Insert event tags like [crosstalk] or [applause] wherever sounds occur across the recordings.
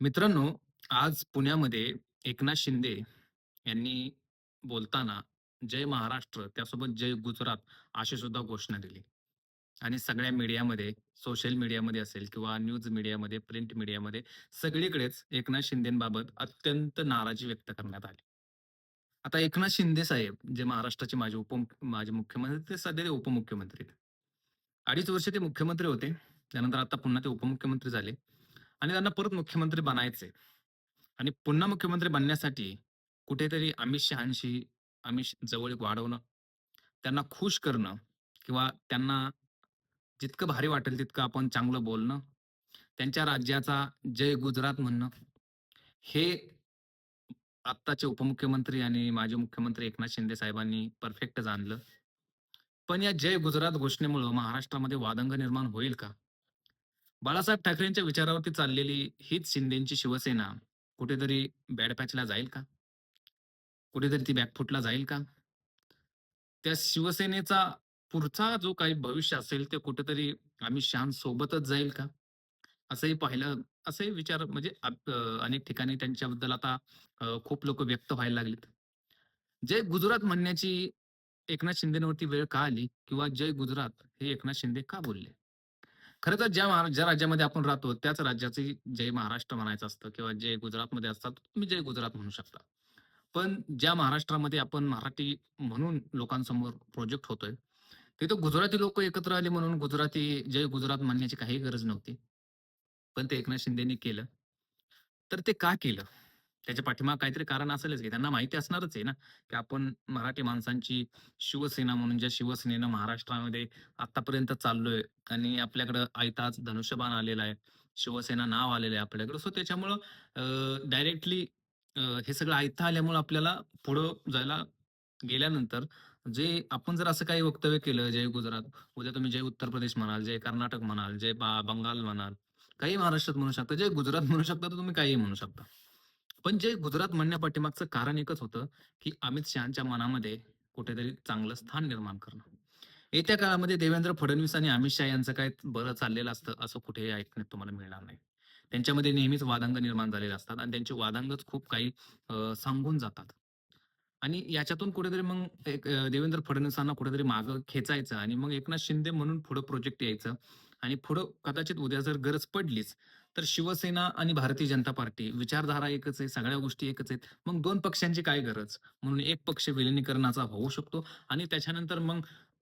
मित्रांनो, आज पुण्यामध्ये एकनाथ शिंदे यांनी बोलताना जय महाराष्ट्र त्यासोबत जय गुजरात अशी सुद्धा घोषणा दिली. आणि सगळ्या मीडियामध्ये, सोशल मीडियामध्ये असेल किंवा न्यूज मीडियामध्ये, प्रिंट मीडियामध्ये सगळीकडेच एकनाथ शिंदेबाबत अत्यंत नाराजी व्यक्त करण्यात आली. आता एकनाथ शिंदे साहेब जे महाराष्ट्राचे माजी उप माजी मुख्यमंत्री ते सध्या ते उपमुख्यमंत्री आहेत. 2.5 वर्ष ते मुख्यमंत्री होते. त्यानंतर आता पुन्हा ते उपमुख्यमंत्री झाले आणि त्यांना परत मुख्यमंत्री बनायचे आणि पुन्हा मुख्यमंत्री बनण्यासाठी कुठेतरी अमित शहांशी अमित जवळ वाढवणं, त्यांना खुश करणं किंवा त्यांना जितकं भारी वाटेल तितकं आपण चांगलं बोलणं, त्यांच्या राज्याचा जय गुजरात म्हणणं, हे आत्ताचे उपमुख्यमंत्री आणि माजी मुख्यमंत्री एकनाथ शिंदे साहेबांनी परफेक्ट जाणलं. पण या जय गुजरात घोषणेमुळं महाराष्ट्रामध्ये वादंग निर्माण होईल का? बाळासाहेब ठाकरेंच्या विचारावरती चाललेली हीच शिंदेची शिवसेना कुठेतरी बॅडपॅचला जाईल का? कुठेतरी ती बॅकफुटला जाईल का? त्या शिवसेनेचा पुढचा जो काही भविष्य असेल ते कुठेतरी आम्ही शान सोबतच जाईल का? असंही पाहिलं असेही विचार म्हणजे अनेक ठिकाणी त्यांच्याबद्दल आता खूप लोक व्यक्त व्हायला लागलेत. जय गुजरात म्हणण्याची एकनाथ शिंदेवरती वेळ का आली? किंवा जय गुजरात हे एकनाथ शिंदे का बोलले? खरं तर ज्या ज्या राज्यामध्ये आपण राहतो त्याच राज्याचे जय महाराष्ट्र म्हणायचं असतं किंवा जय गुजरातमध्ये असतात, तुम्ही जय गुजरात म्हणू शकता. पण ज्या महाराष्ट्रामध्ये आपण मराठी म्हणून लोकांसमोर प्रोजेक्ट होतोय, तिथं गुजराती लोक एकत्र आले म्हणून गुजराती जय गुजरात म्हणण्याची काही गरज नव्हती. पण ते एकनाथ शिंदेनी केलं. तर ते का केलं? त्याच्या पाठीमागे काहीतरी कारण असेलच की त्यांना माहिती असणारच आहे ना, की आपण मराठी माणसांची शिवसेना म्हणून ज्या शिवसेनेनं महाराष्ट्रामध्ये आतापर्यंत चाललोय आणि आपल्याकडं आयताच धनुष्यबाण आलेला आहे. शिवसेना नाव आलेलं आहे आपल्याकडं. सो त्याच्यामुळं डायरेक्टली हे सगळं आयता आल्यामुळे आपल्याला पुढं जायला गेल्यानंतर जे आपण जर असं काही वक्तव्य केलं, जय गुजरात, उद्या तुम्ही जय उत्तर प्रदेश म्हणाल, जय कर्नाटक म्हणाल, जय बंगाल म्हणाल, काही महाराष्ट्रात म्हणू शकता, जे गुजरात [laughs] म्हणू शकता, तर तुम्ही काहीही म्हणू शकता. पण जे गुजरात म्हणण्यापाठीमागचं कारण एकच होतं, की अमित शहाच्या मनामध्ये कुठेतरी चांगलं स्थान निर्माण करणं. येत्या काळामध्ये देवेंद्र फडणवीस आणि अमित शहा यांचं काय बरं चाललेलं असतं, असं कुठेही ऐकण्यात तुम्हाला मिळणार नाही. त्यांच्यामध्ये नेहमीच वादांग निर्माण झालेले असतात आणि त्यांचे वादांगच खूप काही सांगून जातात. आणि याच्यातून कुठेतरी मग एक देवेंद्र फडणवीसांना कुठेतरी मागं खेचायचं आणि मग एकनाथ शिंदे म्हणून पुढं प्रोजेक्ट यायचं आणि पुढं कदाचित उद्या जर गरज पडलीच, तर शिवसेना आणि भारतीय जनता पार्टी विचारधारा एकच आहे, सगळ्या गोष्टी एकच आहेत. मग दोन पक्षांची काय गरज? म्हणून एक पक्ष विलिनीकरणाचा होऊ शकतो आणि त्याच्यानंतर मग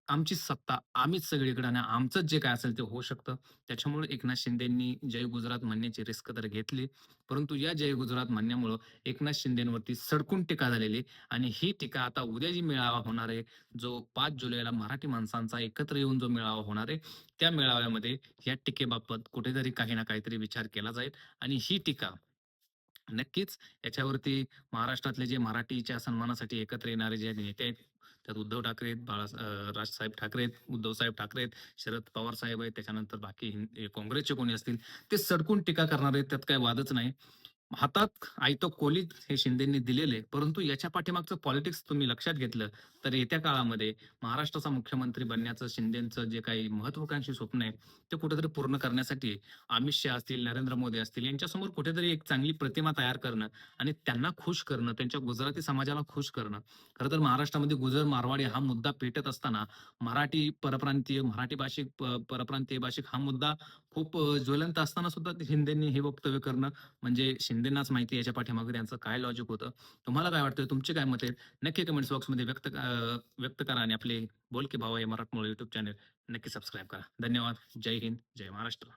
आमचीच सत्ता, आम्हीच सगळीकडे आणि आमचंच जे काय असेल ते होऊ शकतं. त्याच्यामुळे एकनाथ शिंदेंनी जय गुजरात म्हणण्याची रिस्क तर घेतली. परंतु या जय गुजरात म्हणण्यामुळं एकनाथ शिंदेंवरती सडकून टीका झालेली आणि ही टीका आता उद्या जी मेळावा होणार आहे, जो पाच जुलैला मराठी माणसांचा एकत्र येऊन जो मेळावा होणार आहे, त्या मेळाव्यामध्ये या टीकेबाबत कुठेतरी काही ना काहीतरी विचार केला जाईल आणि ही टीका नक्कीच याच्यावरती महाराष्ट्रातले जे मराठीच्या सन्मानासाठी एकत्र येणारे जे नेते आहेत, त्यात उद्धव ठाकरे आहेत, बाळा राजसाहेब ठाकरे आहेत, उद्धवसाहेब ठाकरे आहेत, शरद पवार साहेब आहेत, त्याच्यानंतर बाकी काँग्रेसचे कोणी असतील, ते सडकून टीका करणार आहेत, त्यात काही वादच नाही. हातात आयतो कोलीत हे शिंदेंनी दिलेले परंतु याच्या पाठीमागचं पॉलिटिक्स तुम्ही लक्षात घेतलं, तर येत्या काळामध्ये महाराष्ट्राचा मुख्यमंत्री बनण्याचं शिंदेचं जे काही महत्त्वाकांक्षी स्वप्न आहे, ते कुठेतरी पूर्ण करण्यासाठी अमित शहा असतील, नरेंद्र मोदी असतील यांच्यासमोर कुठेतरी एक चांगली प्रतिमा तयार करणं आणि त्यांना खुश करणं, त्यांच्या गुजराती समाजाला खुश करणं. खरं तर महाराष्ट्रामध्ये गुजर, मारवाडी हा मुद्दा पेटत असताना मराठी परप्रांतीय, मराठी भाषिक, परप्रांतीय भाषिक हा मुद्दा खूप ज्वलंत असताना सुद्धा ते शिंदेंनी हे वक्तव्य करणं म्हणजे शिंदेनाच माहिती याच्या पाठीमागे त्यांचं काय लॉजिक होतं. तुम्हाला काय वाटतं? तुमचे काय मत आहेत? नक्की कमेंट्स बॉक्समध्ये व्यक्त व्यक्त करा आणि आपले बोल की भावा हे मराठमोळं युट्यूब चॅनल नक्की सबस्क्राईब करा. धन्यवाद. जय हिंद, जय महाराष्ट्र.